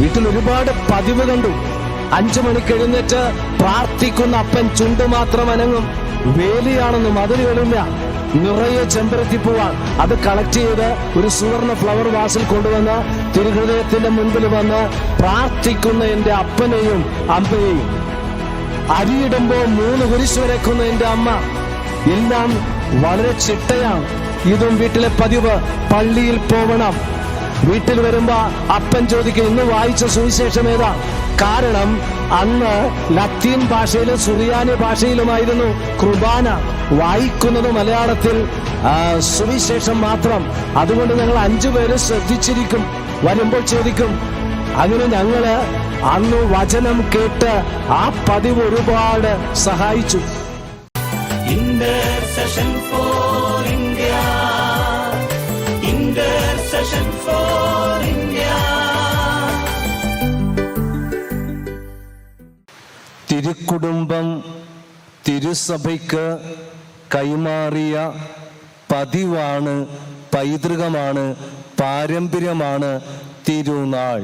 വീട്ടിൽ ഒരുപാട് പതിവ് കണ്ടു. അഞ്ചു മണിക്ക് എഴുന്നേറ്റ് പ്രാർത്ഥിക്കുന്ന അപ്പൻ ചുണ്ട് മാത്രം അനങ്ങും. വേലിയാണെന്നും അതിരുകളില്ല നിറയെ ചെമ്പരത്തി പോവാൻ അത് കളക്ട് ചെയ്ത് ഒരു സുവർണ ഫ്ലവർ വാസിൽ കൊണ്ടുവന്ന് തിരുഹൃദയത്തിന്റെ മുൻപിൽ വന്ന് പ്രാർത്ഥിക്കുന്ന എന്റെ അപ്പനെയും അമ്മയെയും. അരിയിടുമ്പോ മൂന്ന് കുരിശ് എന്റെ അമ്മ. എല്ലാം വളരെ ചിട്ടയാണ്. ഇതും വീട്ടിലെ പതിവ്. പള്ളിയിൽ പോകണം വീട്ടിൽ വരുമ്പോ അപ്പൻ ചോദിക്കും ഇന്ന് വായിച്ച സുവിശേഷം ഏതാ? കാരണം അന്ന് ലത്തീൻ ഭാഷയിലും സുറിയാനി ഭാഷയിലുമായിരുന്നു കുർബാന. വായിക്കുന്നത് മലയാളത്തിൽ സുവിശേഷം മാത്രം. അതുകൊണ്ട് ഞങ്ങൾ അഞ്ചു പേര് ശ്രദ്ധിച്ചിരിക്കും. വരുമ്പോൾ ചോദിക്കും അങ്ങനെ ഞങ്ങൾ അന്ന് വചനം കേട്ട് ആ പതിവ് ഒരുപാട് സഹായിച്ചു. Intercession for Intercession for India. തിരുക്കുടുംബം തിരുസഭയ്ക്ക് കൈമാറിയ പതിവാണ് പൈതൃകമാണ് പാരമ്പര്യമാണ് തിരുനാൾ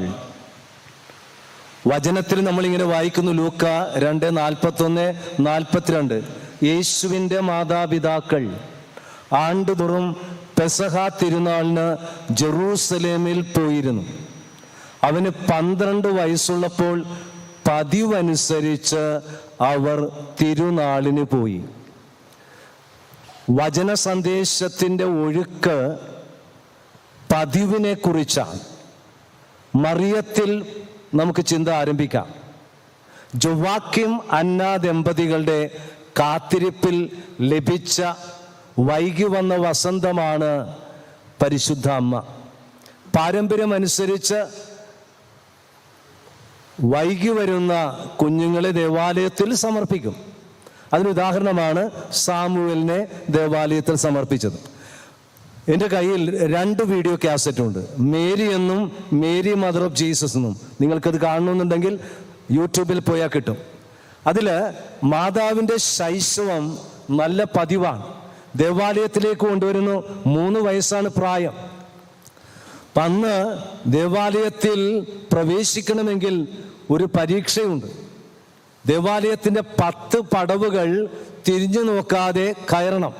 വചനത്തിൽ നമ്മളിങ്ങനെ വായിക്കുന്നു ലൂക്ക രണ്ട് നാൽപ്പത്തൊന്ന് നാൽപ്പത്തിരണ്ട് യേശുവിന്റെ മാതാപിതാക്കൾ ആണ്ടുതോറും പെസഹ തിരുനാളിന് ജെറൂസലേമിൽ പോയിരുന്നു. അവന് പന്ത്രണ്ട് വയസ്സുള്ളപ്പോൾ പതിവനുസരിച്ച് അവർ തിരുനാളിന് പോയി. വചന സന്ദേശത്തിന്റെ ഒഴുക്ക് പതിവിനെ കുറിച്ചാണ്. മറിയത്തിൽ നമുക്ക് ചിന്ത ആരംഭിക്കാം. ജൊവാക്കിം അന്ന ദമ്പതികളുടെ കാത്തിരിപ്പിൽ ലഭിച്ച വൈകി വന്ന വസന്തമാണ് പരിശുദ്ധ അമ്മ. പാരമ്പര്യമനുസരിച്ച് വൈകി വരുന്ന കുഞ്ഞുങ്ങളെ ദേവാലയത്തിൽ സമർപ്പിക്കും. അതിന് ഉദാഹരണമാണ് സാമുവലിനെ ദേവാലയത്തിൽ സമർപ്പിച്ചത്. എന്റെ കയ്യിൽ രണ്ട് വീഡിയോ കാസറ്റ് ഉണ്ട് മേരി എന്നും മേരി മദർ ഓഫ് ജീസസ് എന്നും. നിങ്ങൾക്കത് കാണണമെന്നുണ്ടെങ്കിൽ യൂട്യൂബിൽ പോയാൽ കിട്ടും. അതിൽ മാതാവിന്റെ ശൈശവം നല്ല പതിവാണ്. ദേവാലയത്തിലേക്ക് കൊണ്ടുവരുന്നു. മൂന്ന് വയസ്സാണ് പ്രായം. അപ്പം അന്ന് ദേവാലയത്തിൽ പ്രവേശിക്കണമെങ്കിൽ ഒരു പരീക്ഷയുണ്ട്. ദേവാലയത്തിന്റെ പത്ത് പടവുകൾ തിരിഞ്ഞു നോക്കാതെ കയറണം.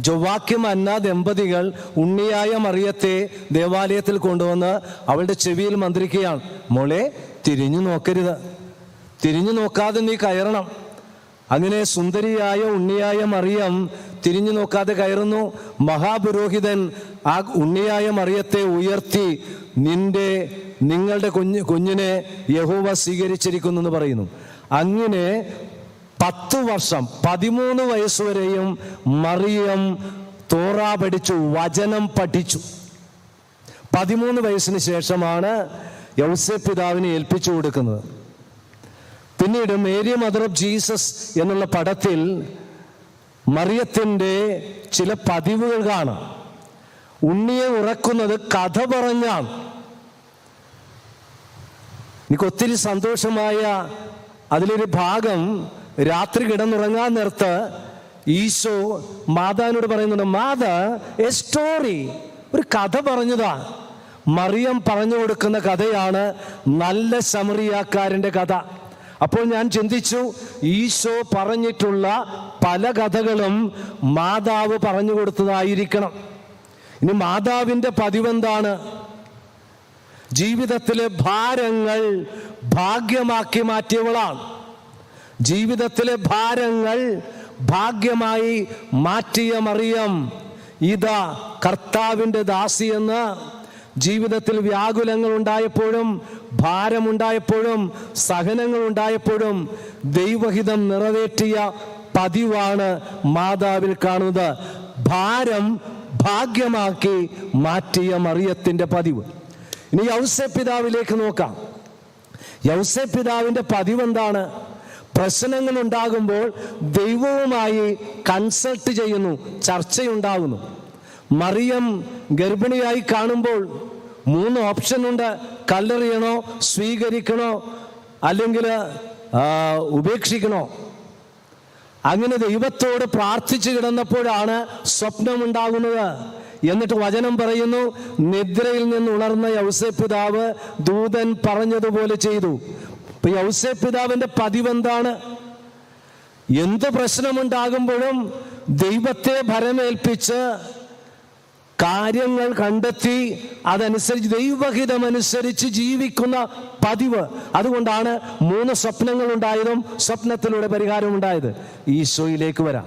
ജൊവാക്യം അന്ന ദമ്പതികൾ ഉണ്ണിയായ മറിയത്തെ ദേവാലയത്തിൽ കൊണ്ടുവന്ന് അവളുടെ ചെവിയിൽ മന്ത്രിക്കുകയാണ്. മോളെ തിരിഞ്ഞു നോക്കരുത്. തിരിഞ്ഞു നോക്കാതെ നീ കയറണം. അങ്ങനെ സുന്ദരിയായ ഉണ്ണിയായ മറിയം തിരിഞ്ഞു നോക്കാതെ കയറുന്നു. മഹാപുരോഹിതൻ ആ ഉണ്ണിയായ മറിയത്തെ ഉയർത്തി നിന്റെ നിങ്ങളുടെ കുഞ്ഞ് കുഞ്ഞിനെ യഹോവ സ്വീകരിച്ചിരിക്കുന്നു എന്ന് പറയുന്നു. അങ്ങനെ പത്ത് വർഷം പതിമൂന്ന് വയസ്സുവരെയും മറിയം തോറ പഠിച്ചു വചനം പഠിച്ചു. പതിമൂന്ന് വയസ്സിന് ശേഷമാണ് യൗസെ പിതാവിനെ ഏൽപ്പിച്ചു കൊടുക്കുന്നത്. പിന്നീട് മേരി മദർ ഓഫ് ജീസസ് എന്നുള്ള പടത്തിൽ മറിയത്തിന്റെ ചില പതിവുകൾ കാണാം. ഉണ്ണിയെ ഉറക്കുന്നത് കഥ പറഞ്ഞാണ് എനിക്ക് ഒത്തിരി സന്തോഷമായ അതിലൊരു ഭാഗം രാത്രി കിടന്നുറങ്ങാൻ നേരത്ത് ഈശോ മാതാവിനോട് പറയുന്നുണ്ട് മാത എ സ്റ്റോറി ഒരു കഥ പറഞ്ഞതാ. മറിയം പറഞ്ഞു കൊടുക്കുന്ന കഥയാണ് നല്ല സമറിയാക്കാരന്റെ കഥ. അപ്പോൾ ഞാൻ ചിന്തിച്ചു ഈശോ പറഞ്ഞിട്ടുള്ള പല കഥകളും മാതാവ് പറഞ്ഞു കൊടുത്തതായിരിക്കണം. ഇനി മാതാവിന്റെ പതിവെന്താണ്? ജീവിതത്തിലെ ഭാരങ്ങൾ ഭാഗ്യമാക്കി മാറ്റിയവളാണ്. ജീവിതത്തിലെ ഭാരങ്ങൾ ഭാഗ്യമായി മാറ്റിയ മറിയം ഇതാ കർത്താവിന്റെ ദാസിയെന്ന് ജീവിതത്തിൽ വ്യാകുലങ്ങൾ ഉണ്ടായപ്പോഴും ഭാരമുണ്ടായപ്പോഴും സഹനങ്ങൾ ഉണ്ടായപ്പോഴും ദൈവഹിതം നിറവേറ്റിയ പതിവാണ് മാതാവിൽ കാണുന്നത്. ഭാരം ഭാഗ്യമാക്കി മാറ്റിയ മറിയത്തിന്റെ പതിവ്. ഇനി യൗസെ പിതാവിലേക്ക് നോക്കാം. യൗസെ പിതാവിന്റെ പതിവ് എന്താണ് പ്രശ്നങ്ങൾ ഉണ്ടാകുമ്പോൾ ദൈവവുമായി കൺസൾട്ട് ചെയ്യുന്നു ചർച്ചയുണ്ടാകുന്നു. മറിയം ഗർഭിണിയായി കാണുമ്പോൾ മൂന്ന് ഓപ്ഷൻ ഉണ്ട്. കല്ലെറിയണോ സ്വീകരിക്കണോ അല്ലെങ്കിൽ ഉപേക്ഷിക്കണോ? അങ്ങനെ ദൈവത്തോട് പ്രാർത്ഥിച്ചു കിടന്നപ്പോഴാണ് സ്വപ്നമുണ്ടാകുന്നത്. എന്നിട്ട് വചനം പറയുന്നു നിദ്രയിൽ നിന്ന് ഉണർന്ന യൗസേ പിതാവ് ദൂതൻ പറഞ്ഞതുപോലെ ചെയ്തു. ഇപ്പൊ യൗസേ പിതാവിന്റെ പതിവ് എന്താണ് എന്ത് പ്രശ്നമുണ്ടാകുമ്പോഴും ദൈവത്തെ ഭരമേൽപ്പിച്ച് കാര്യങ്ങൾ കണ്ടെത്തി അതനുസരിച്ച് ദൈവഹിതമനുസരിച്ച് ജീവിക്കുന്ന പതിവ്. അതുകൊണ്ടാണ് മൂന്ന് സ്വപ്നങ്ങൾ ഉണ്ടായതും സ്വപ്നത്തിലൂടെ പരിഹാരം ഉണ്ടായത്. ഈശോയിലേക്ക് വരാം.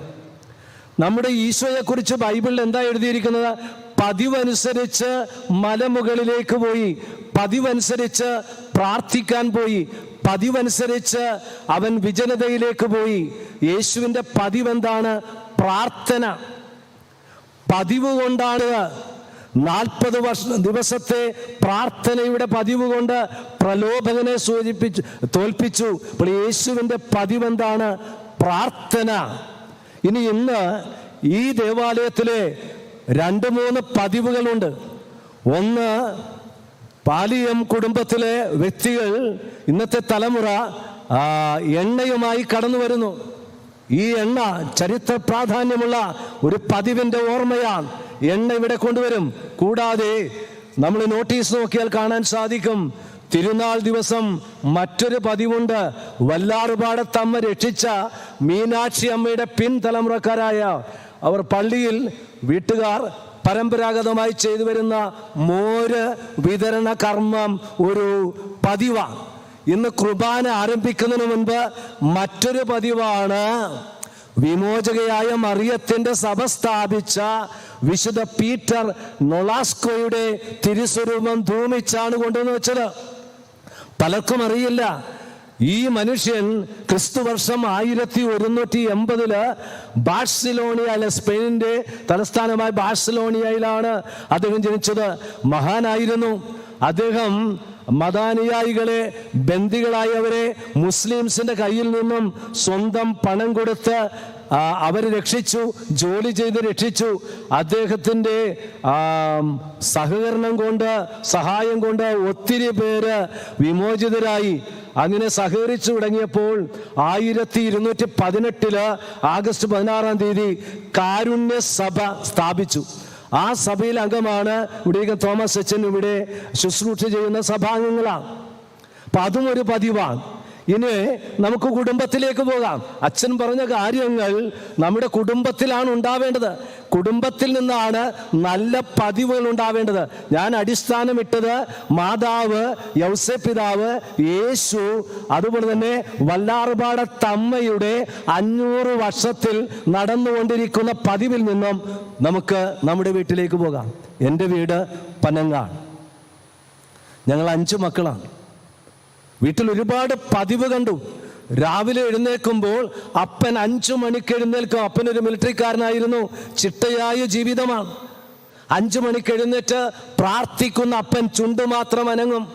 നമ്മുടെ ഈശോയെക്കുറിച്ച് ബൈബിളിൽ എന്താ എഴുതിയിരിക്കുന്നത്? പതിവനുസരിച്ച് മലമുകളിലേക്ക് പോയി പതിവനുസരിച്ച് പ്രാർത്ഥിക്കാൻ പോയി പതിവനുസരിച്ച് അവൻ വിജനതയിലേക്ക് പോയി. യേശുവിന്റെ പതിവെന്താണ്? പ്രാർത്ഥന. പതിവ് കൊണ്ടാണ് നാൽപ്പത് വർഷ ദിവസത്തെ പ്രാർത്ഥനയുടെ പതിവ് കൊണ്ട് പ്രലോഭകനെ സൂചിപ്പിച്ചു തോൽപ്പിച്ചു. അപ്പോൾ യേശുവിന്റെ പതിവെന്താണ്? പ്രാർത്ഥന. ഇനി ഇന്ന് ഈ ദേവാലയത്തിലെ രണ്ട് മൂന്ന് പതിവുകളുണ്ട്. ഒന്ന് പാലിയം കുടുംബത്തിലെ വ്യക്തികൾ ഇന്നത്തെ തലമുറ എണ്ണയുമായി കടന്നു വരുന്നു. ഈ എണ്ണ ചരിത്ര പ്രാധാന്യമുള്ള ഒരു പതിവിന്റെ ഓർമ്മയാണ്. എണ്ണ ഇവിടെ കൊണ്ടുവരും. കൂടാതെ നമ്മൾ നോട്ടീസ് നോക്കിയാൽ കാണാൻ സാധിക്കും. തിരുനാൾ ദിവസം മറ്റൊരു പതിവുണ്ട്. വല്ലാറുപാടത്തമ്മ രക്ഷിച്ച മീനാക്ഷി അമ്മയുടെ പിൻതലമുറക്കാരായ അവർ പള്ളിയിൽ വീട്ടുകാർ പരമ്പരാഗതമായി ചെയ്തു വരുന്ന മോര് വിതരണ കർമ്മം ഒരു പതിവാണ്. ഇന്ന് കുർബാന ആരംഭിക്കുന്നതിന് മുൻപ് മറ്റൊരു പതിവാണ് വിമോചകയായ മറിയത്തിന്റെ സഭ സ്ഥാപിച്ച വിശുദ്ധ പീറ്റർ നൊളാസ്കോയുടെ തിരുസ്വരൂപം ധൂമിച്ചാണ് കൊണ്ടുവന്ന് വെച്ചത്. പലർക്കും അറിയില്ല. ഈ മനുഷ്യൻ ക്രിസ്തുവർഷം ആയിരത്തി ഒരുന്നൂറ്റി എൺപതിൽ ബാഴ്സലോണിയയിലെ സ്പെയിനിന്റെ തലസ്ഥാനമായ ബാഴ്സലോണിയയിലാണ് അദ്ദേഹം ജനിച്ചത്. മഹാനായിരുന്നു. അദ്ദേഹം മതാനുയായികളെ ബന്ദികളായവരെ മുസ്ലിംസിന്റെ കയ്യിൽ നിന്നും സ്വന്തം പണം കൊടുത്ത് അവർ രക്ഷിച്ചു ജോലി ചെയ്ത് രക്ഷിച്ചു. അദ്ദേഹത്തിന്റെ സഹകരണം കൊണ്ട് സഹായം കൊണ്ട് ഒത്തിരി പേര് വിമോചിതരായി. അങ്ങനെ സഹകരിച്ചു തുടങ്ങിയപ്പോൾ ആയിരത്തി ഇരുന്നൂറ്റി പതിനെട്ടിൽ ആഗസ്റ്റ് പതിനാറാം തീയതി കാരുണ്യ സഭ സ്ഥാപിച്ചു. ആ സഭയിൽ അംഗമാണ് ഇവിടെ തോമസ് അച്ഛൻ ഇവിടെ ശുശ്രൂഷ ചെയ്യുന്ന സഭാംഗങ്ങളാണ്. അപ്പൊ അതും ഒരു പതിവാണ്. ഇനി നമുക്ക് കുടുംബത്തിലേക്ക് പോകാം. അച്ഛൻ പറഞ്ഞ കാര്യങ്ങൾ നമ്മുടെ കുടുംബത്തിലാണ് ഉണ്ടാവേണ്ടത്. കുടുംബത്തിൽ നിന്നാണ് നല്ല പതിവുകൾ ഉണ്ടാവേണ്ടത്. ഞാൻ അടിസ്ഥാനമിട്ടത് മാതാവ് യൗസെ പിതാവ് യേശു അതുപോലെ തന്നെ വല്ലാർപാട തമ്മയുടെ അഞ്ഞൂറ് വർഷത്തിൽ നടന്നുകൊണ്ടിരിക്കുന്ന പതിവിൽ നിന്നും നമുക്ക് നമ്മുടെ വീട്ടിലേക്ക് പോകാം. എന്റെ വീട് പനങ്ങാണ് ഞങ്ങൾ അഞ്ചു മക്കളാണ്. വീട്ടിൽ ഒരുപാട് പതിവ് കണ്ടു. രാവിലെ എഴുന്നേൽക്കുമ്പോൾ അപ്പൻ അഞ്ചു മണിക്ക് എഴുന്നേൽക്കും. അപ്പൻ ഒരു മിലിറ്ററിക്കാരനായിരുന്നു. ചിട്ടയായ ജീവിതമാണ്. അഞ്ചു മണിക്ക് എഴുന്നേറ്റ് പ്രാർത്ഥിക്കുന്ന അപ്പൻ ചുണ്ട് മാത്രം അനങ്ങും.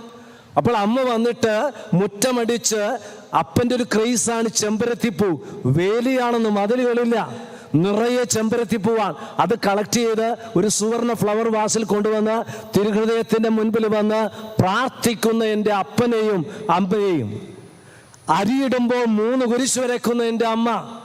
അപ്പോൾ അമ്മ വന്നിട്ട് മുറ്റമടിച്ച് അപ്പന്റെ ഒരു ക്രൈസാണ് ചെമ്പരത്തിപ്പൂ. വേലിയാണെന്ന് മതിലുകളില്ല നിറയെ ചെമ്പരത്തിപ്പൂവാൻ അത് കളക്ട് ചെയ്ത് ഒരു സുവർണ ഫ്ലവർ വാസിൽ കൊണ്ടുവന്ന് തിരുഹൃദയത്തിന്റെ മുൻപിൽ വന്ന് പ്രാർത്ഥിക്കുന്ന എന്റെ അപ്പനെയും അമ്മയെയും. അരിയിടുമ്പോൾ മൂന്ന് കുരിശ് വരയ്ക്കുന്ന എന്റെ അമ്മ.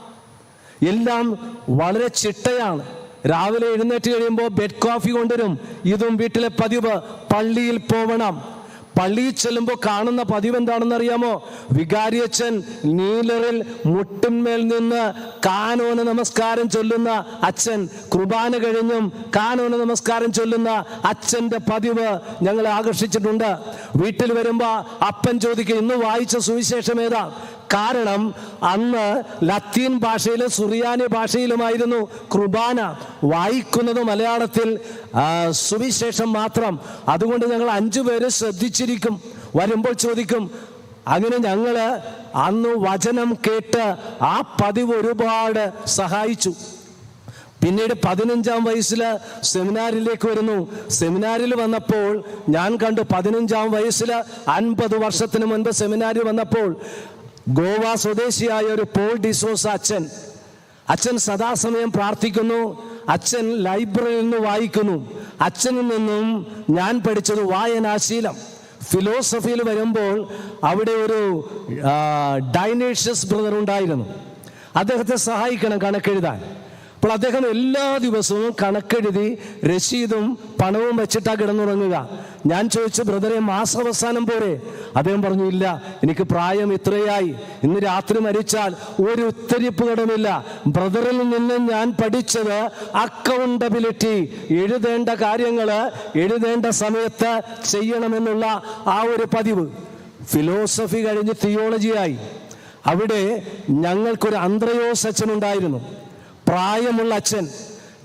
എല്ലാം വളരെ ചിട്ടയാണ്. രാവിലെ എഴുന്നേറ്റ് കഴിയുമ്പോൾ ബെഡ് കോഫി കൊണ്ടുവരും. ഇതും വീട്ടിലെ പതിവ് പള്ളിയിൽ പോവണം. പള്ളിയിൽ ചെല്ലുമ്പോൾ കാണുന്ന പതിവ് എന്താണെന്ന് അറിയാമോ വികാരിയച്ഛൻ നീലറിൽ മുട്ടിന്മേൽ നിന്ന് കാനോന് നമസ്കാരം ചൊല്ലുന്ന അച്ഛൻ കുർബാന കഴിഞ്ഞും കാനോന് നമസ്കാരം ചൊല്ലുന്ന അച്ഛന്റെ പതിവ് ഞങ്ങളെ ആകർഷിച്ചിട്ടുണ്ട്. വീട്ടിൽ വരുമ്പോൾ അപ്പൻ ചോദിക്കും ഇന്ന് വായിച്ച സുവിശേഷം ഏതാ? കാരണം അന്ന് ലത്തീൻ ഭാഷയിലും സുറിയാനി ഭാഷയിലുമായിരുന്നു കുർബാന വായിക്കുന്നത് മലയാളത്തിൽ സുവിശേഷം മാത്രം. അതുകൊണ്ട് ഞങ്ങൾ അഞ്ചു പേര് ശ്രദ്ധിച്ചിരിക്കും. വരുമ്പോൾ ചോദിക്കും അങ്ങനെ ഞങ്ങൾ അന്ന് വചനം കേട്ട് ആ പതിവ് ഒരുപാട് സഹായിച്ചു. പിന്നീട് പതിനഞ്ചാം വയസ്സിൽ സെമിനാറിലേക്ക് വരുന്നു. സെമിനാരിൽ വന്നപ്പോൾ ഞാൻ കണ്ടു പതിനഞ്ചാം വയസ്സിൽ അൻപത് വർഷത്തിന് മുൻപ് സെമിനാരിൽ വന്നപ്പോൾ ഗോവ സ്വദേശിയായ ഒരു പോൾ ഡിസോസ് അച്ഛൻ. അച്ഛൻ സദാസമയം പ്രാർത്ഥിക്കുന്നു. അച്ഛൻ ലൈബ്രറിയിൽ നിന്ന് വായിക്കുന്നു. അച്ഛനിൽ നിന്നും ഞാൻ പഠിച്ചത് വായനാശീലം ഫിലോസഫിയിൽ വരുമ്പോൾ അവിടെ ഒരു ഡൈനേഷ്യസ് ബ്രദർ ഉണ്ടായിരുന്നു. അദ്ദേഹത്തെ സഹായിക്കണം കണക്കെഴുതാൻ. അപ്പോൾ അദ്ദേഹം എല്ലാ ദിവസവും കണക്കെഴുതി രസീതും പണവും വെച്ചിട്ടാ കിടന്നുറങ്ങുക. ഞാൻ ചോദിച്ചു ബ്രദറെ മാസാവസാനം പോരെ? അദ്ദേഹം പറഞ്ഞു ഇല്ല എനിക്ക് പ്രായം ഇത്രയായി. ഇന്ന് രാത്രി മരിച്ചാൽ ഒരു ഉത്തരിപ്പ് കടമില്ല. ബ്രദറിൽ നിന്ന് ഞാൻ പഠിച്ചത് അക്കൗണ്ടബിലിറ്റി എഴുതേണ്ട കാര്യങ്ങൾ എഴുതേണ്ട സമയത്ത് ചെയ്യണമെന്നുള്ള ആ ഒരു പതിവ്. ഫിലോസഫി കഴിഞ്ഞ് തിയോളജിയായി. അവിടെ ഞങ്ങൾക്കൊരു അന്ത്രയോസ് അച്ഛനുണ്ടായിരുന്നു പ്രായമുള്ള അച്ഛൻ.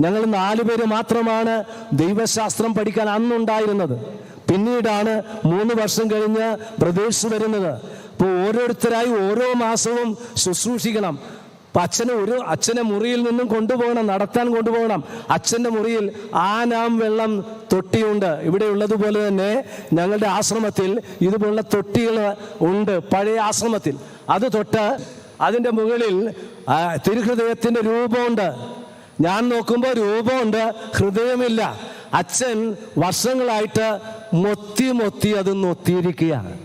ഞങ്ങൾ നാലുപേര് മാത്രമാണ് ദൈവശാസ്ത്രം പഠിക്കാൻ അന്നുണ്ടായിരുന്നത്. പിന്നീടാണ് മൂന്ന് വർഷം കഴിഞ്ഞ് ബ്രദേഴ്സ് വരുന്നത്. അപ്പോൾ ഓരോരുത്തരായി ഓരോ മാസവും ശുശ്രൂഷിക്കണം. അപ്പം അച്ഛനെ ഒരു അച്ഛനെ മുറിയിൽ നിന്നും കൊണ്ടുപോകണം നടത്താൻ കൊണ്ടുപോകണം. അച്ഛന്റെ മുറിയിൽ ആനാം വെള്ളം തൊട്ടിയുണ്ട്. ഇവിടെ ഉള്ളതുപോലെ തന്നെ ഞങ്ങളുടെ ആശ്രമത്തിൽ ഇതുപോലുള്ള തൊട്ടികൾ ഉണ്ട് പഴയ ആശ്രമത്തിൽ. അത് തൊട്ട് അതിന്റെ മുകളിൽ ആ, തിരുഹൃദയത്തിന്റെ രൂപമുണ്ട്. ഞാൻ നോക്കുമ്പോൾ രൂപമുണ്ട് ഹൃദയമില്ല. അച്ഛൻ വർഷങ്ങളായിട്ട് മൊത്തി മൊത്തി അത് നൊത്തിയിരിക്കുകയാണ്.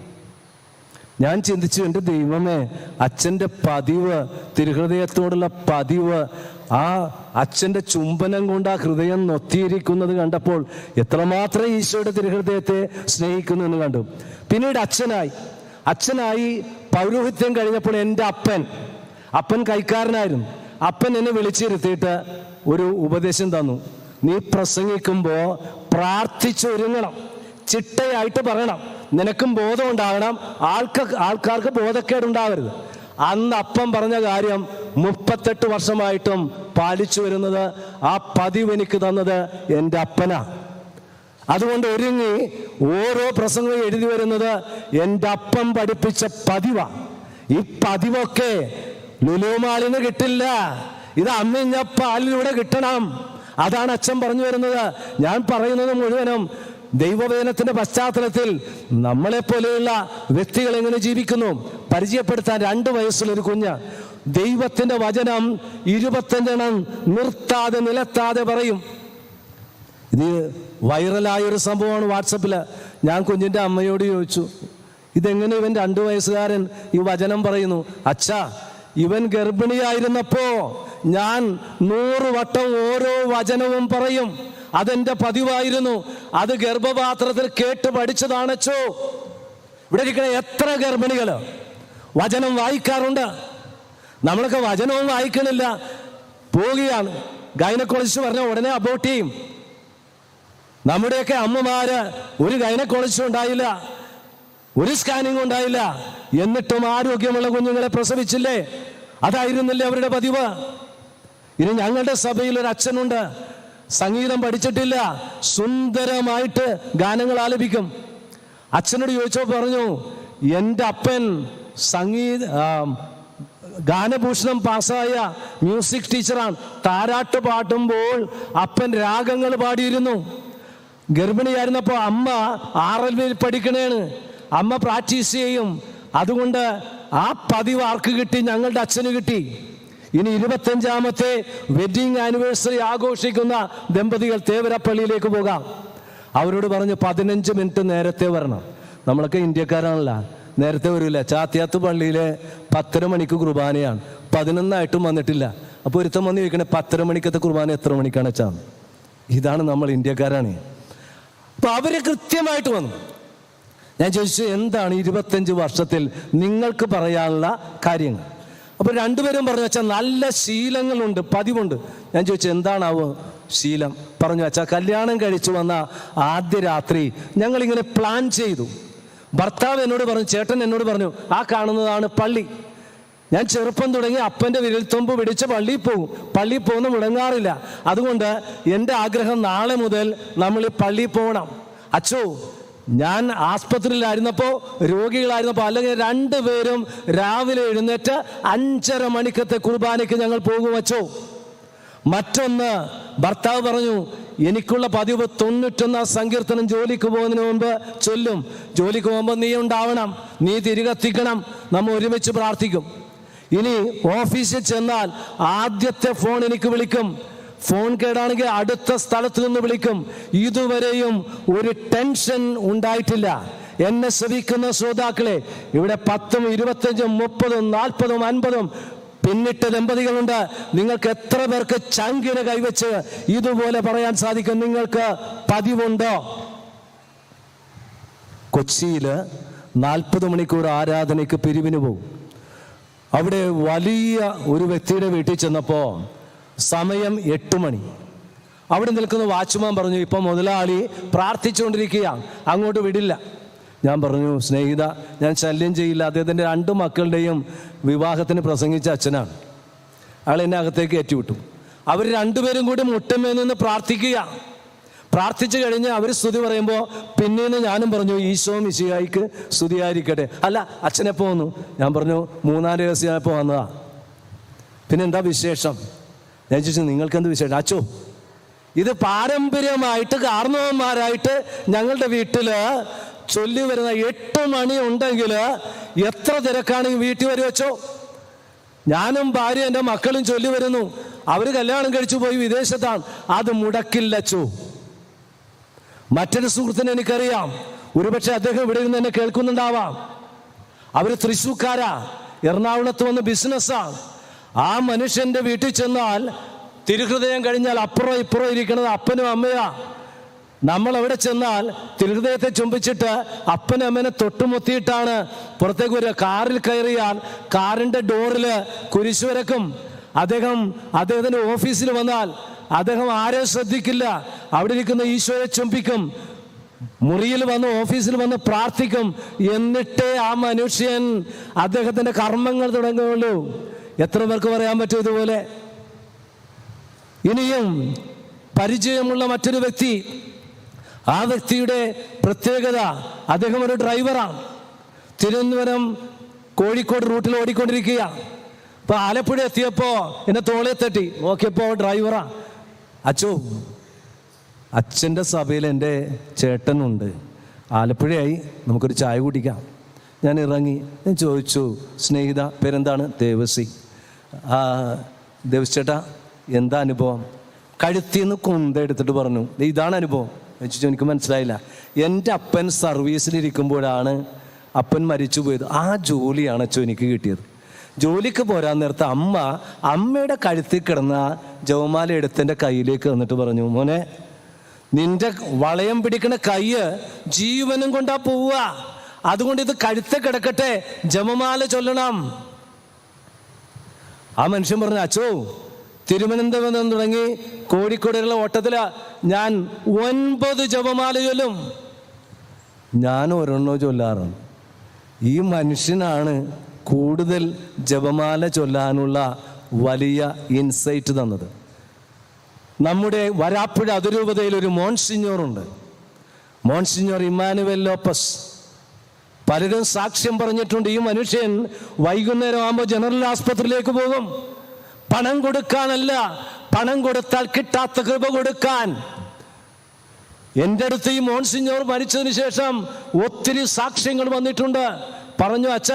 ഞാൻ ചിന്തിച്ചു എന്റെ ദൈവമേ അച്ഛന്റെ പതിവ് തിരുഹൃദയത്തോടുള്ള പതിവ് ആ അച്ഛന്റെ ചുംബനം കൊണ്ട് ആ ഹൃദയം നൊത്തിയിരിക്കുന്നത് കണ്ടപ്പോൾ എത്രമാത്രം ഈശോയുടെ തിരുഹൃദയത്തെ സ്നേഹിക്കുന്നു എന്ന് കണ്ടു. പിന്നീട് അച്ഛനായി. അച്ഛനായി പൗരോഹിത്യം കഴിഞ്ഞപ്പോൾ എന്റെ അപ്പൻ അപ്പൻ കൈക്കാരനായിരുന്നു. അപ്പൻ എന്നെ വിളിച്ചിരുത്തിയിട്ട് ഒരു ഉപദേശം തന്നു. നീ പ്രസംഗിക്കുമ്പോൾ പ്രാർത്ഥിച്ചൊരുങ്ങണം ചിട്ടയായിട്ട് പറയണം. നിനക്കും ബോധം ഉണ്ടാകണം. ആൾക്ക് ആൾക്കാർക്ക് ബോധക്കേടുണ്ടാവരുത് അന്ന് അപ്പം പറഞ്ഞ കാര്യം മുപ്പത്തെട്ട് വർഷമായിട്ടും പാലിച്ചു വരുന്നത് ആ പതിവ് എനിക്ക് തന്നത് എന്റെ അപ്പനാ. അതുകൊണ്ട് ഒരുങ്ങി ഓരോ പ്രസംഗവും എഴുതി വരുന്നത് എന്റെ അപ്പം പഠിപ്പിച്ച പതിവാ. ഈ പതിവൊക്കെ ലുലുമാളിന് കിട്ടില്ല. ഇത് അമ്മിഞ്ഞ പാലിലൂടെ കിട്ടണം. അതാണ് അച്ഛൻ പറഞ്ഞു വരുന്നത്. ഞാൻ പറയുന്നത് മുഴുവനും ദൈവവേദനത്തിന്റെ പശ്ചാത്തലത്തിൽ നമ്മളെ പോലെയുള്ള വ്യക്തികൾ എങ്ങനെ ജീവിക്കുന്നു? പരിചയപ്പെടുത്താൻ രണ്ട് വയസ്സുള്ളൊരു കുഞ്ഞ്. ദൈവത്തിന്റെ വചനം ഇരുപത്തഞ്ചെണ്ണം നിർത്താതെ നിലത്താതെ പറയും. ഇത് വൈറലായ ഒരു സംഭവമാണ് വാട്സപ്പിൽ ഞാൻ കുഞ്ഞിന്റെ അമ്മയോട് ചോദിച്ചു ഇതെങ്ങനെ ഇവൻ രണ്ടു വയസ്സുകാരൻ ഈ വചനം പറയുന്നു? അച്ഛാ ഇവൻ ഗർഭിണിയായിരുന്നപ്പോ ഞാൻ നൂറ് വട്ടം ഓരോ വചനവും പറയും. അതെന്റെ പതിവായിരുന്നു. അത് ഗർഭപാത്രത്തിൽ കേട്ട് പഠിച്ചതാണച്ചോ? ഇവിടെ ഇരിക്കുന്ന എത്ര ഗർഭിണികൾ? വചനം വായിക്കാറുണ്ട്. നമ്മളൊക്കെ വചനവും വായിക്കണില്ല. പോവുകയാണ്. ഗൈനക്കോളജിസ്റ്റ് പറഞ്ഞ ഉടനെ അബോട്ട് ചെയ്യും. നമ്മുടെയൊക്കെ അമ്മമാര് ഒരു ഗൈനക്കോളജിസ്റ്റും ഉണ്ടായില്ല. ഒരു സ്കാനിങ് ഉണ്ടായില്ല. എന്നിട്ടും ആരോഗ്യമുള്ള കുഞ്ഞുങ്ങളെ പ്രസവിച്ചില്ലേ? അതായിരുന്നില്ലേ അവരുടെ പതിവ്? ഇനി ഞങ്ങളുടെ സഭയിൽ ഒരു അച്ഛനുണ്ട്. സംഗീതം പഠിച്ചിട്ടില്ല. സുന്ദരമായിട്ട് ഗാനങ്ങൾ ആലപിക്കും. അച്ഛനോട് ചോദിച്ചോ പറഞ്ഞു എന്റെ അപ്പൻ സംഗീത ഗാനഭൂഷണം പാസ്സായ മ്യൂസിക് ടീച്ചറാണ്. താരാട്ട് പാട്ടുമ്പോൾ അപ്പൻ രാഗങ്ങൾ പാടിയിരുന്നു. ഗർഭിണിയായിരുന്നപ്പോൾ അമ്മ വിയിൽ പഠിക്കണേണ്. അമ്മ പ്രാക്ടീസ് ചെയ്യും. അതുകൊണ്ട് ആ പതിവ് ആർക്ക് കിട്ടി? ഞങ്ങളുടെ അച്ഛന് കിട്ടി. ഇനി ഇരുപത്തഞ്ചാമത്തെ വെഡിങ് ആനിവേഴ്സറി ആഘോഷിക്കുന്ന ദമ്പതികൾ തേവരപ്പള്ളിയിലേക്ക് പോകാം. അവരോട് പറഞ്ഞ് പതിനഞ്ച് മിനിറ്റ് നേരത്തെ വരണം. നമ്മളൊക്കെ ഇന്ത്യക്കാരാണല്ല. നേരത്തെ വരില്ല ചാത്തിയാത്ത് പള്ളിയിലെ പത്തര മണിക്ക് കുർബാനയാണ്. പതിനൊന്നായിട്ടും വന്നിട്ടില്ല. അപ്പോൾ ഒരുത്തം വന്ന് ചോദിക്കണേ പത്തര മണിക്കത്തെ കുർബാന എത്ര മണിക്കാണ് വെച്ചാൽ ഇതാണ് നമ്മൾ ഇന്ത്യക്കാരാണ്. അപ്പൊ അവർ കൃത്യമായിട്ട് വന്നു. ഞാൻ ചോദിച്ചു എന്താണ് ഇരുപത്തഞ്ച് വർഷത്തിൽ നിങ്ങൾക്ക് പറയാനുള്ള കാര്യങ്ങൾ? അപ്പോൾ രണ്ടുപേരും പറഞ്ഞു വെച്ചാൽ നല്ല ശീലങ്ങളുണ്ട് പതിവുണ്ട്. ഞാൻ ചോദിച്ചു എന്താണാവോ ശീലം? പറഞ്ഞു വെച്ചാൽ കല്യാണം കഴിച്ചു വന്ന ആദ്യ രാത്രി ഞങ്ങളിങ്ങനെ പ്ലാൻ ചെയ്തു. ഭർത്താവ് എന്നോട് പറഞ്ഞു ചേട്ടൻ എന്നോട് പറഞ്ഞു ആ കാണുന്നതാണ് പള്ളി. ഞാൻ ചെറുപ്പം തുടങ്ങി അപ്പന്റെ വിരൽത്തുമ്പ് പിടിച്ച് പള്ളിയിൽ പോകും. പള്ളിയിൽ പോകുന്ന മുടങ്ങാറില്ല. അതുകൊണ്ട് എന്റെ ആഗ്രഹം നാളെ മുതൽ നമ്മൾ പള്ളിയിൽ പോകണം അച്ചോ ഞാൻ ആസ്പത്രിയിലായിരുന്നപ്പോൾ രോഗികളായിരുന്നപ്പോൾ അല്ലെങ്കിൽ രണ്ടുപേരും രാവിലെ എഴുന്നേറ്റ് അഞ്ചര മണിക്കത്തെ കുർബാനയ്ക്ക് ഞങ്ങൾ പോകും അച്ചോ മറ്റൊന്ന് ഭർത്താവ് പറഞ്ഞു എനിക്കുള്ള പതിവ് തൊണ്ണൂറ്റൊന്നാം സങ്കീർത്തനം ജോലിക്ക് പോകുന്നതിന് മുമ്പ് ചൊല്ലും. ജോലിക്ക് പോകുമ്പോൾ നീ ഉണ്ടാവണം. നീ തിരികെത്തിക്കണം നമ്മൾ ഒരുമിച്ച് പ്രാർത്ഥിക്കും. ഇനി ഓഫീസിൽ ചെന്നാൽ ആദ്യത്തെ ഫോൺ എനിക്ക് വിളിക്കും. ഫോൺ കേടാണെങ്കിൽ അടുത്ത സ്ഥലത്ത് നിന്ന് വിളിക്കും. ഇതുവരെയും ഒരു ടെൻഷൻ ഉണ്ടായിട്ടില്ല. എന്നെ ശ്രവിക്കുന്ന ശ്രോതാക്കളെ ഇവിടെ പത്തും ഇരുപത്തഞ്ചും മുപ്പതും നാൽപ്പതും അൻപതും പിന്നിട്ട ദമ്പതികളുണ്ട്. നിങ്ങൾക്ക് എത്ര പേർക്ക് ചങ്കിന് കൈവച്ച് ഇതുപോലെ പറയാൻ സാധിക്കും? നിങ്ങൾക്ക് പതിവുണ്ടോ? കൊച്ചിയിൽ നാൽപ്പത് മണിക്കൂർ ആരാധനയ്ക്ക് പിരിവിന് പോകും. അവിടെ വലിയ ഒരു വ്യക്തിയുടെ വീട്ടിൽ ചെന്നപ്പോൾ സമയം എട്ട് മണി. അവിടെ നിൽക്കുന്ന വാച്ച്മാൻ പറഞ്ഞു ഇപ്പം മുതലാളി പ്രാർത്ഥിച്ചുകൊണ്ടിരിക്കുക അങ്ങോട്ട് വിടില്ല. ഞാൻ പറഞ്ഞു സ്നേഹിത ഞാൻ ശല്യം ചെയ്യില്ല. അദ്ദേഹത്തിന്റെ രണ്ട് മക്കളുടെയും വിവാഹത്തിന് പ്രസംഗിച്ച അച്ഛനാണ്. അയാൾ എന്നെ അകത്തേക്ക് ഏറ്റുവിട്ടു. അവർ രണ്ടുപേരും കൂടി മുട്ടമേ നിന്ന് പ്രാർത്ഥിക്കുക പ്രാർത്ഥിച്ചു കഴിഞ്ഞ് അവർ സ്തുതി പറയുമ്പോൾ പിന്നീന്ന് ഞാനും പറഞ്ഞു ഈശോ മിശിഹായിക്ക് സ്തുതിയായിരിക്കട്ടെ. അല്ല അച്ഛനെപ്പോ വന്നു. ഞാൻ പറഞ്ഞു മൂന്നാം ഞാനിപ്പോൾ വന്നതാ. പിന്നെന്താ വിശേഷം? ഞാൻ നിങ്ങൾക്ക് എന്ത് വിശേഷം? അച്ചു ഇത് പാരമ്പര്യമായിട്ട് കാർണവന്മാരായിട്ട് ഞങ്ങളുടെ വീട്ടിൽ ചൊല്ലി വരുന്ന എട്ട് മണി ഉണ്ടെങ്കിൽ എത്ര തിരക്കാണെങ്കിൽ വീട്ടിൽ വരെ വെച്ചോ ഞാനും ഭാര്യ എന്റെ മക്കളും ചൊല്ലി വരുന്നു. അവർ കല്യാണം കഴിച്ചു പോയി വിദേശത്താണ്. അത് മുടക്കില്ല മുടക്കില്ലച്ചു മറ്റൊരു സുഹൃത്തിന് എനിക്കറിയാം. ഒരുപക്ഷെ അദ്ദേഹം ഇവിടെ നിന്ന് എന്നെ കേൾക്കുന്നുണ്ടാവാം. അവർ തൃശ്ശൂക്കാരാ എറണാകുളത്ത് വന്ന് ബിസിനസ്സാണ് ആ മനുഷ്യന്റെ വീട്ടിൽ ചെന്നാൽ തിരുഹൃദയം കഴിഞ്ഞാൽ അപ്പുറം ഇപ്പുറം ഇരിക്കുന്നത് അപ്പനും അമ്മയാ. നമ്മൾ അവിടെ ചെന്നാൽ തിരുഹൃദയത്തെ ചുംബിച്ചിട്ട് അപ്പനും അമ്മനെ തൊട്ടുമുത്തിയിട്ടാണ് പുറത്തേക്ക് വരിക. കാറിൽ കയറിയാൽ കാറിന്റെ ഡോറിൽ കുരിശുവരക്കും അദ്ദേഹം അദ്ദേഹത്തിന്റെ ഓഫീസിൽ വന്നാൽ അദ്ദേഹം ആരെയും ശ്രദ്ധിക്കില്ല. അവിടെ ഇരിക്കുന്ന ഈശോയെ ചുംബിക്കും. മുറിയിൽ വന്ന് ഓഫീസിൽ വന്ന് പ്രാർത്ഥിക്കും. എന്നിട്ടേ ആ മനുഷ്യൻ അദ്ദേഹത്തിന്റെ കർമ്മങ്ങൾ തുടങ്ങുകയുള്ളൂ. എത്ര പേർക്ക് പറയാൻ പറ്റും ഇതുപോലെ? ഇനിയും പരിചയമുള്ള മറ്റൊരു വ്യക്തി. ആ വ്യക്തിയുടെ പ്രത്യേകത അദ്ദേഹം ഒരു ഡ്രൈവറാണ് തിരുവനന്തപുരം കോഴിക്കോട് റൂട്ടിൽ ഓടിക്കൊണ്ടിരിക്കുക അപ്പൊ ആലപ്പുഴ എത്തിയപ്പോ എന്നെ തോളെ തട്ടി. നോക്കിയപ്പോ ഡ്രൈവറാ. അച്ചു അച്ഛന്റെ സഭയിൽ എന്റെ ചേട്ടനുണ്ട്. ആലപ്പുഴയായി നമുക്കൊരു ചായ കുടിക്കാം. ഞാൻ ഇറങ്ങി. ഞാൻ ചോദിച്ചു സ്നേഹിത പേരെന്താണ്? ദേവസി. ആ ദേവസ് ചേട്ടാ എന്താ അനുഭവം? കഴുത്തിൽ നിന്ന് കുന്ത എടുത്തിട്ട് പറഞ്ഞു ഇതാണ് അനുഭവം. വെച്ചിട്ട് എനിക്ക് മനസ്സിലായില്ല. എന്റെ അപ്പൻ സർവീസിലിരിക്കുമ്പോഴാണ് അപ്പൻ മരിച്ചു പോയത്. ആ ജോലിയാണ് അച്ഛൻ എനിക്ക് കിട്ടിയത്. ജോലിക്ക് പോരാൻ നേരത്തെ അമ്മ അമ്മയുടെ കഴുത്തിൽ കിടന്ന ജവമാല എടുത്തെന്റെ കയ്യിലേക്ക് വന്നിട്ട് പറഞ്ഞു മോനെ നിന്റെ വളയം പിടിക്കുന്ന കയ്യ് ജീവനും കൊണ്ടാ പോവുക. അതുകൊണ്ട് ഇത് കഴുത്ത് കിടക്കട്ടെ ജമമാല ചൊല്ലണം. ആ മനുഷ്യൻ പറഞ്ഞു അച്ഛോ തിരുവനന്തപുരം തുടങ്ങി കോഴിക്കോടുള്ള ഓട്ടത്തില. ഞാൻ ഒൻപത് ജപമാല ചൊല്ലും. ഞാൻ ഒരെണ്ണോ ചൊല്ലാറുണ്ട് ഈ മനുഷ്യനാണ് കൂടുതൽ ജപമാല ചൊല്ലാനുള്ള വലിയ ഇൻസൈറ്റ് തന്നത്. നമ്മുടെ വരാപ്പുഴ അതിരൂപതയിൽ ഒരു മോൺസിഞ്ഞോറുണ്ട് മോൺസിഞ്ഞോർ ഇമ്മാനുവൽ ലോപ്പസ്. പലരും സാക്ഷ്യം പറഞ്ഞിട്ടുണ്ട് ഈ മനുഷ്യൻ വൈകുന്നേരം ആകുമ്പോൾ ജനറൽ ആസ്പത്രിയിലേക്ക് പോകും. പണം കൊടുക്കാനല്ല പണം കൊടുത്താൽ കിട്ടാത്ത കൃപ കൊടുക്കാൻ. എന്റെ അടുത്ത് ഈ മോൺസിഞ്ഞോർ മരിച്ചതിന് ശേഷം ഒത്തിരി സാക്ഷ്യങ്ങൾ വന്നിട്ടുണ്ട്. പറഞ്ഞു അച്ഛ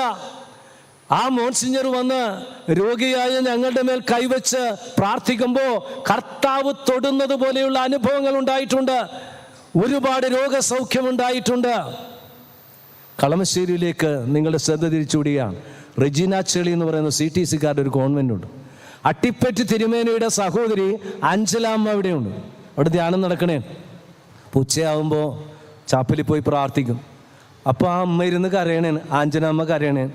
ആ മോൺസിഞ്ഞർ വന്ന് രോഗിയായ ഞങ്ങളുടെ മേൽ കൈവച്ച് പ്രാർത്ഥിക്കുമ്പോൾ കർത്താവ് തൊടുന്നത് പോലെയുള്ള അനുഭവങ്ങൾ ഉണ്ടായിട്ടുണ്ട്. ഒരുപാട് രോഗസൗഖ്യം ഉണ്ടായിട്ടുണ്ട്. കളമശ്ശേരിയിലേക്ക് നിങ്ങളുടെ ശ്രദ്ധ തിരിച്ചുവിടുകയാണ്. റെജീന ചെളി എന്ന് പറയുന്ന സി ടി സിക്കാരുടെ ഒരു കോൺവെന്റ് ഉണ്ട്. അട്ടിപ്പറ്റ് തിരുമേനയുടെ സഹോദരി അഞ്ചലാമ്മ അവിടെയുണ്ട്. അവിടെ ധ്യാനം നടക്കണേ. ഉച്ചയാവുമ്പോൾ ചാപ്പലിൽ പോയി പ്രാർത്ഥിക്കും. അപ്പോൾ ആ അമ്മ ഇരുന്ന് കരയണേ ആഞ്ചനാമ്മ കരയണേ.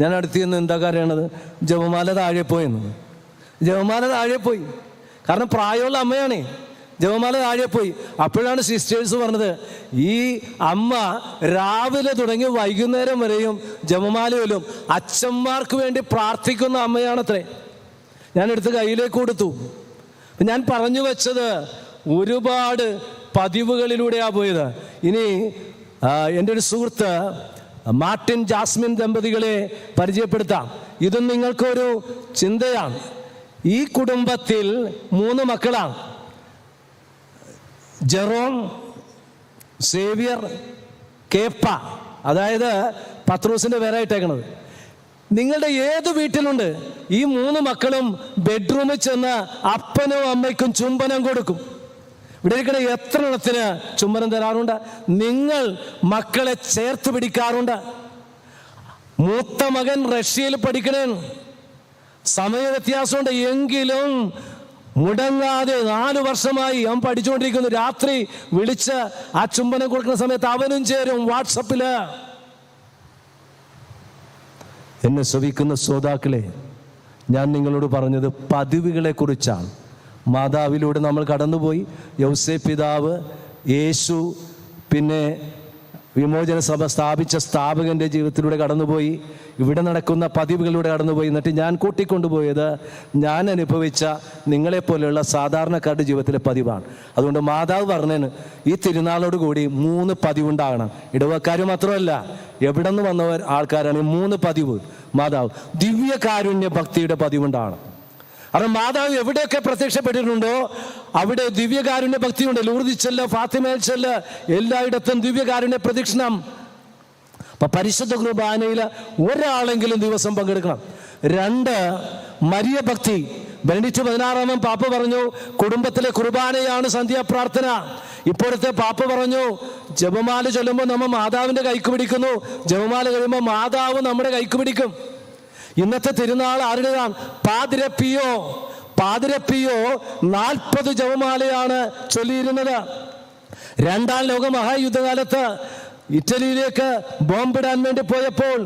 ഞാൻ അടുത്ത് ചെന്ന് എന്താ കരയണത്? ജപമാല താഴെ പോയെന്ന് ജപമാല താഴെ പോയി. കാരണം പ്രായമുള്ള അമ്മയാണേ. ജപമാല താഴെ പോയി. അപ്പോഴാണ് സിസ്റ്റേഴ്സ് പറഞ്ഞത് ഈ അമ്മ രാവിലെ തുടങ്ങി വൈകുന്നേരം വരെയും ജപമാലയിലും അച്ഛന്മാർക്ക് വേണ്ടി പ്രാർത്ഥിക്കുന്ന അമ്മയാണത്രേ. ഞാൻ എടുത്ത് കയ്യിലേക്ക് കൊടുത്തു. ഞാൻ പറഞ്ഞു വെച്ചത് ഒരുപാട് പതിവുകളിലൂടെയാ പോയത്. ഇനി എന്റെ ഒരു സുഹൃത്ത് മാർട്ടിൻ ജാസ്മിൻ ദമ്പതികളെ പരിചയപ്പെടുത്താം. ഇതും നിങ്ങൾക്കൊരു ചിന്തയാണ്. ഈ കുടുംബത്തിൽ മൂന്ന് മക്കളാണ്. ജെറോം സേവിയർ കേപ്പ അതായത് പത്രോസിന്റെ പേരായിട്ടേക്കണത്. നിങ്ങളുടെ ഏത് വീട്ടിലുണ്ട് ഈ മൂന്ന് മക്കളും ബെഡ്റൂമിൽ ചെന്ന് അപ്പനും അമ്മയ്ക്കും ചുംബനം കൊടുക്കും. ഇവിടെ ഇരിക്കുന്ന എത്ര എണ്ണത്തിന് ചുംബനം തരാറുണ്ട്? നിങ്ങൾ മക്കളെ ചേർത്ത് പിടിക്കാറുണ്ട്. മൂത്ത മകൻ റഷ്യയിൽ പഠിക്കണേ സമയ വ്യത്യാസമുണ്ട് എങ്കിലും മുടങ്ങാതെ നാലു വർഷമായി അവൻ പഠിച്ചുകൊണ്ടിരിക്കുന്നു. രാത്രി വിളിച്ച് ആ ചുംബനം കൊടുക്കുന്ന സമയത്ത് അവനും ചേരും വാട്സപ്പിൽ. എന്നെ ശ്രവിക്കുന്ന ശ്രോതാക്കളെ ഞാൻ നിങ്ങളോട് പറഞ്ഞത് പതിവുകളെ കുറിച്ചാണ് മാതാവിലൂടെ നമ്മൾ കടന്നുപോയി. യൗസേ പിതാവ് യേശു പിന്നെ വിമോചന സഭ സ്ഥാപിച്ച സ്ഥാപകന്റെ ജീവിതത്തിലൂടെ കടന്നുപോയി. ഇവിടെ നടക്കുന്ന പതിവുകളിലൂടെ കടന്നുപോയി. എന്നിട്ട് ഞാൻ കൂട്ടിക്കൊണ്ടുപോയത് ഞാൻ അനുഭവിച്ച നിങ്ങളെപ്പോലെയുള്ള സാധാരണക്കാരുടെ ജീവിതത്തിലെ പതിവാണ്. അതുകൊണ്ട് മാതാവ് പറഞ്ഞതിന് ഈ തിരുനാളോട് കൂടി മൂന്ന് പതിവുണ്ടാകണം. ഇടവക്കാർ മാത്രമല്ല എവിടെ നിന്ന് വന്നവർ ആൾക്കാരാണ് മൂന്ന് പതിവ്. മാതാവ് ദിവ്യകാരുണ്യ ഭക്തിയുടെ പതിവുണ്ടാകണം. കാരണം മാതാവ് എവിടെയൊക്കെ പ്രത്യക്ഷപ്പെട്ടിട്ടുണ്ടോ അവിടെ ദിവ്യകാരുണ്യ ഭക്തിയുണ്ട്. ലൂർദി ചെല്ല് ഫാത്തിമയിൽ ചെല്ല് എല്ലായിടത്തും ദിവ്യകാരുണ്യ പ്രദക്ഷിണം. അപ്പൊ പരിശുദ്ധ കുർബാനയിൽ ഒരാളെങ്കിലും ദിവസം പങ്കെടുക്കണം. രണ്ട് മരിയ ഭക്തി. ബെനഡിറ്റ് പതിനാറാമൻ പാപ്പ പറഞ്ഞു കുടുംബത്തിലെ കുർബാനയാണ് സന്ധ്യാപ്രാർത്ഥന ഇപ്പോഴത്തെ പാപ്പ പറഞ്ഞു ജപമാല ചൊല്ലുമ്പോൾ നമ്മൾ മാതാവിന്റെ കൈക്ക് പിടിക്കുന്നു. ജപമാല കഴിയുമ്പോൾ മാതാവ് നമ്മുടെ കൈക്ക് പിടിക്കും. ഇന്നത്തെ തിരുനാൾ ആരുടേതാണ്? പാതിരപ്പിയോ പാതിരപ്പിയോ നാൽപ്പത് ജപമാലയാണ് ചൊല്ലിയിരുന്നത്. രണ്ടാം ലോക മഹായുദ്ധകാലത്ത് ഇറ്റലിയിലേക്ക് ബോംബിടാൻ വേണ്ടി പോയപ്പോൾ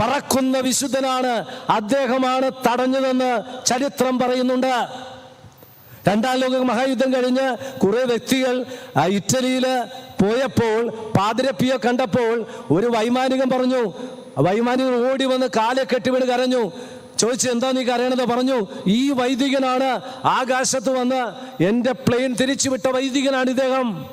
പറക്കുന്ന വിശുദ്ധനാണ് അദ്ദേഹമാണ് തടഞ്ഞതെന്ന് ചരിത്രം പറയുന്നുണ്ട്. രണ്ടാം ലോക മഹായുദ്ധം കഴിഞ്ഞ് കുറെ വ്യക്തികൾ ഇറ്റലിയിൽ പോയപ്പോൾ പാതിരപ്പിയെ കണ്ടപ്പോൾ ഒരു വൈമാനികം പറഞ്ഞു ആ വൈമാനികൻ ഓടി വന്ന് കാലെ കെട്ടിവിട് കരഞ്ഞു. ചോദിച്ചു എന്താ നീ കരയണത്? പറഞ്ഞു ഈ വൈദികനാണ് ആകാശത്ത് വന്ന് എന്റെ പ്ലെയിൻ തിരിച്ചുവിട്ട വൈദികനാണ് ഇദ്ദേഹം.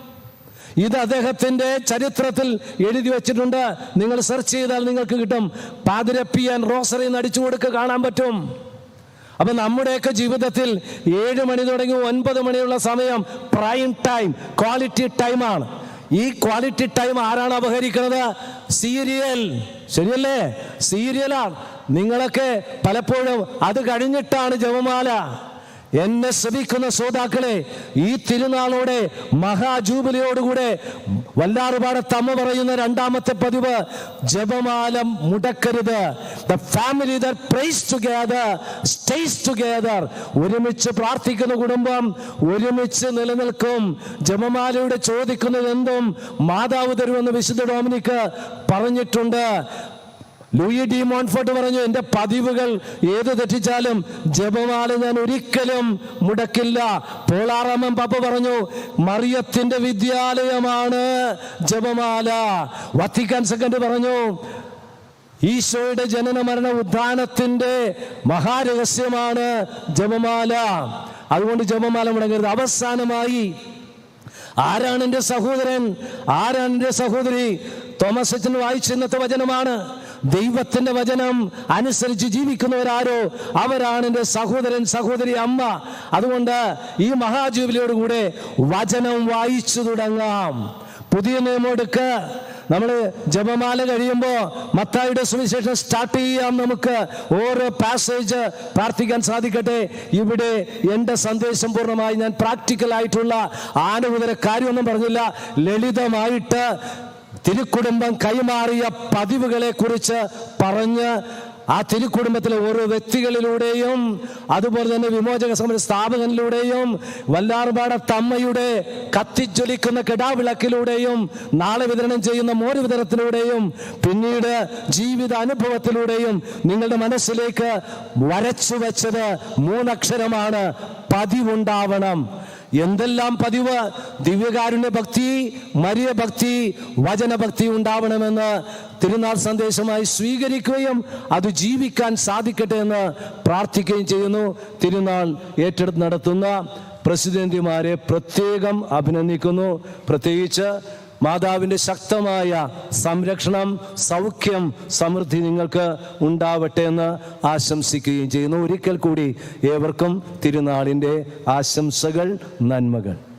ഇത് അദ്ദേഹത്തിന്റെ ചരിത്രത്തിൽ എഴുതി വെച്ചിട്ടുണ്ട്. നിങ്ങൾ സെർച്ച് ചെയ്താൽ നിങ്ങൾക്ക് കിട്ടും. പാതിരപ്പിയൻ റോസറി നടിച്ചു കൊടുക്കുക കാണാൻ പറ്റും. അപ്പൊ നമ്മുടെയൊക്കെ ജീവിതത്തിൽ ഏഴ് മണി തുടങ്ങി ഒൻപത് മണിയുള്ള സമയം പ്രൈം ടൈം ക്വാളിറ്റി ടൈമാണ് ഈ ക്വാളിറ്റി ടൈം ആരാണ് അപഹരിക്കുന്നത് സീരിയൽ. ശരിയല്ലേ? സീരിയലാണ്. നിങ്ങളൊക്കെ പലപ്പോഴും അത് കഴിഞ്ഞിട്ടാണ് ജപമാല. എന്നെ ശ്രമിക്കുന്ന ശ്രോതാക്കളെ ഈ തിരുനാളോടെ മഹാജൂബിലിയോടുകൂടെ വല്ലാറുപാട് തമ്മ പറയുന്ന രണ്ടാമത്തെ പതിവ് ജപമാല മുടക്കരുത്. The family prays together stays together ഒരുമിച്ച് പ്രാർത്ഥിക്കുന്ന കുടുംബം ഒരുമിച്ച് നിലനിൽക്കും. ജപമാലയുടെ ചോദിക്കുന്നത് എന്തും മാതാവ് തരുമെന്ന് വിശുദ്ധ ഡോമിനിക്ക് പറഞ്ഞിട്ടുണ്ട്. ലൂയി ഡി മോൺഫോർട്ട് പറഞ്ഞു എന്റെ പതിവുകൾ ഏത് തെറ്റിച്ചാലും ജപമാല ഞാൻ ഒരിക്കലും മുടക്കില്ല. പോളാറാമൻ പപ്പ പറഞ്ഞു മറിയത്തിന്റെ വിദ്യാലയമാണ് ജപമാല. വത്തിക്കാൻ സെക്കൻഡ് പറഞ്ഞു ഈശോയുടെ ജനന മരണ ഉദ്ധാനത്തിന്റെ മഹാരഹസ്യമാണ് ജപമാല. അതുകൊണ്ട് ജപമാല മുടങ്ങരുത്. അവസാനമായി ആരാണ് എന്റെ സഹോദരൻ? ആരാണ് എന്റെ സഹോദരി? തോമസ് അച്ഛൻ വായിച്ചിരുന്നത്തെ വചനമാണ് ദൈവത്തിന്റെ വചനം അനുസരിച്ച് ജീവിക്കുന്നവരാരോ അവരാണ് എന്റെ സഹോദരൻ സഹോദരി അമ്മ. അതുകൊണ്ട് ഈ മഹാജൂബിലിയോടുകൂടെ വചനം വായിച്ചു തുടങ്ങാം. പുതിയ നിയമം എടുക്ക്. നമ്മൾ ജപമാല കഴിയുമ്പോൾ മത്തായിയുടെ സുവിശേഷം സ്റ്റാർട്ട് ചെയ്യാം നമുക്ക്. ഓരോ പാസേജ് പ്രാർത്ഥിക്കാൻ സാധിക്കട്ടെ. ഇവിടെ എന്റെ സന്ദേശം പൂർണമായി ഞാൻ പ്രാക്ടിക്കൽ ആയിട്ടുള്ള ആനുകൂല കാര്യമൊന്നും പറഞ്ഞില്ല. ലളിതമായിട്ട് തിരുക്കുടുംബം കൈമാറിയ പതിവുകളെ കുറിച്ച് പറഞ്ഞ് ആ തിരുക്കുടുംബത്തിലെ ഓരോ വ്യക്തികളിലൂടെയും അതുപോലെ തന്നെ വിമോചക സമര സ്ഥാപകനിലൂടെയും വല്ലാർപാട തമ്മയുടെ കത്തിജ്വലിക്കുന്ന കിടാവിളക്കിലൂടെയും നാളെ വിതരണം ചെയ്യുന്ന മോര് വിതരണത്തിലൂടെയും പിന്നീട് ജീവിത അനുഭവത്തിലൂടെയും നിങ്ങളുടെ മനസ്സിലേക്ക് വരച്ചു വെച്ചത് മൂന്നക്ഷരമാണ് പതിവുണ്ടാവണം. എന്തെല്ലാം പതിവ് ദിവ്യകാരുണ്യ ഭക്തി മരിയ ഭക്തി വചനഭക്തി ഉണ്ടാവണമെന്ന് തിരുനാൾ സന്ദേശമായി സ്വീകരിക്കുകയും അത് ജീവിക്കാൻ സാധിക്കട്ടെ എന്ന് പ്രാർത്ഥിക്കുകയും ചെയ്യുന്നു. തിരുനാൾ ഏറ്റെടുത്ത് നടത്തുന്ന പ്രസിഡന്റുമാരെ പ്രത്യേകം അഭിനന്ദിക്കുന്നു. പ്രത്യേകിച്ച് മാതാവിന്റെ ശക്തമായ സംരക്ഷണം സൗഖ്യം സമൃദ്ധി നിങ്ങൾക്ക് ഉണ്ടാവട്ടെ എന്ന് ആശംസിക്കുകയും ചെയ്യുന്നു. ഒരിക്കൽ കൂടി ഏവർക്കും തിരുനാളിന്റെ ആശംസകൾ നന്മകൾ.